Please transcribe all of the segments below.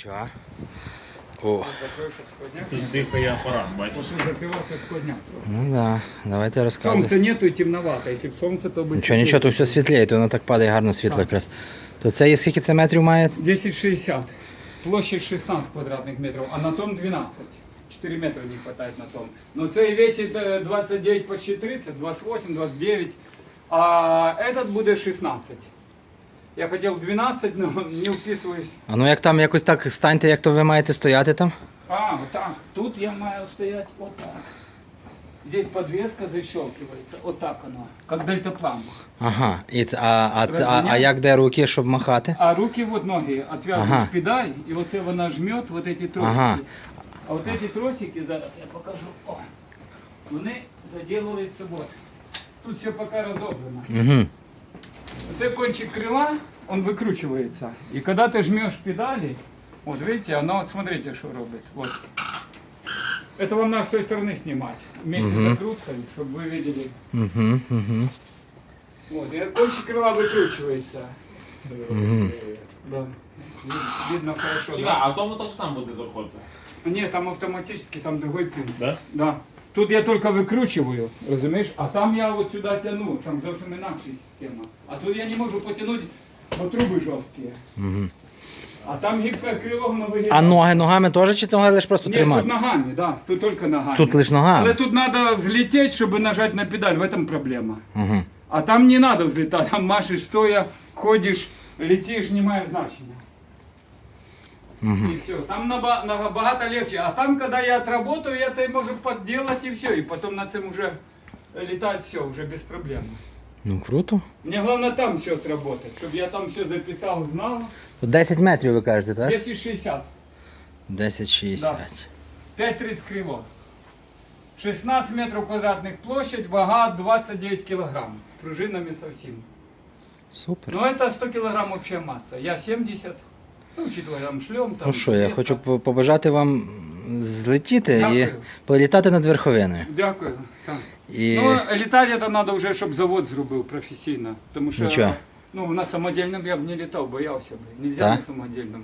Нічого. О, Закрою, щоб сквозняк. Тут дихає апарат, бачиш? Пошли закривав, то сквозняк. ну да, давайте розказуй. Солнца нету и темновато. Если б солнце, то бы... Нічого, нічого, тут все світліє, то воно так падає гарно світло Так. якраз. То це є скільки це метрів має? 10,60. Площадь 16 квадратных метров, а на том 12. 4 метра не хватает на том. Но цей весит э, 29, почти 30, 28, 29. А этот будет 16. Я хотел 12, но не вписываюсь. А ну як там якось так станьте, як то ви маєте стояти там? А, вот так. Тут я маю стоять вот так. Здесь подвеска защелкивается. Вот так оно. Как дельтаплан. Ага. І це, а, а, а, а, Розумієш? як де руки, щоб махати? А руки вот ноги отвязывают Ага. в педаль, и вот это вона жмет вот эти тросики. Ага. А вот эти тросики, зараз я покажу, о, вони заділуються вот. Тут все пока разобрано. Угу. Оце кончик крила, он выкручивается. И когда ты жмешь педали, вот видите, оно, вот смотрите, что робит. Вот. Это вам надо с той стороны снимать. Вместе с Мгм. закруткой, чтобы вы видели. Угу, угу. Вот, и кончик крыла выкручивается. Мгм. Да. Вид- Видно хорошо. Чекай, да? а в тому так само буде заходити. Нет, там автоматически, там другой принцип. Да? Да. Тут я только выкручиваю, розумієш? А там я вот сюда тяну, там зовсім інакша система. А тут я не можу потянуть, бо труби жорсткі. угу. А там гибке крило, вигибає. А ноги ногами теж чи ноги лише просто Ні, тримати? тут ногами, да, тут тільки ногами. Тут лише Але тут треба взлетіти, щоб нажати на педаль, в этом проблема. Угу. А там не надо взлетать, там машешь стоя, ходишь, летишь, не має значення. Угу. И все. Там наба- набагато легче. А там, когда я отработаю, я це можу подделать и все. И потом на цим уже летать все, уже без проблем. Ну круто. Мне главное там все отработать, чтобы я там все записал, знал. 10 метрів ви кажете, так? 260, 10,60. 5,30 криво. 16 метров квадратных площадь, вага 29 килограмм. С пружинами совсем. Супер. Но это 100 килограмм общая масса. Я 70. Ну, учитывая там шлем, там. Ну що, я хочу побажати вам злетіти і політати над верховиною. Дякую. Так. І... Ну, літати це треба вже, щоб завод зробив професійно. Тому що Нічого. ну, на самодільному я б не літав, боявся б. Нельзя Так? на самодільному.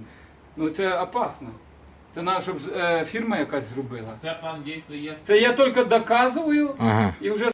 Ну це опасно. Це треба, щоб е, фірма якась зробила. Це план дійсно є. Це я тільки доказую Ага. і вже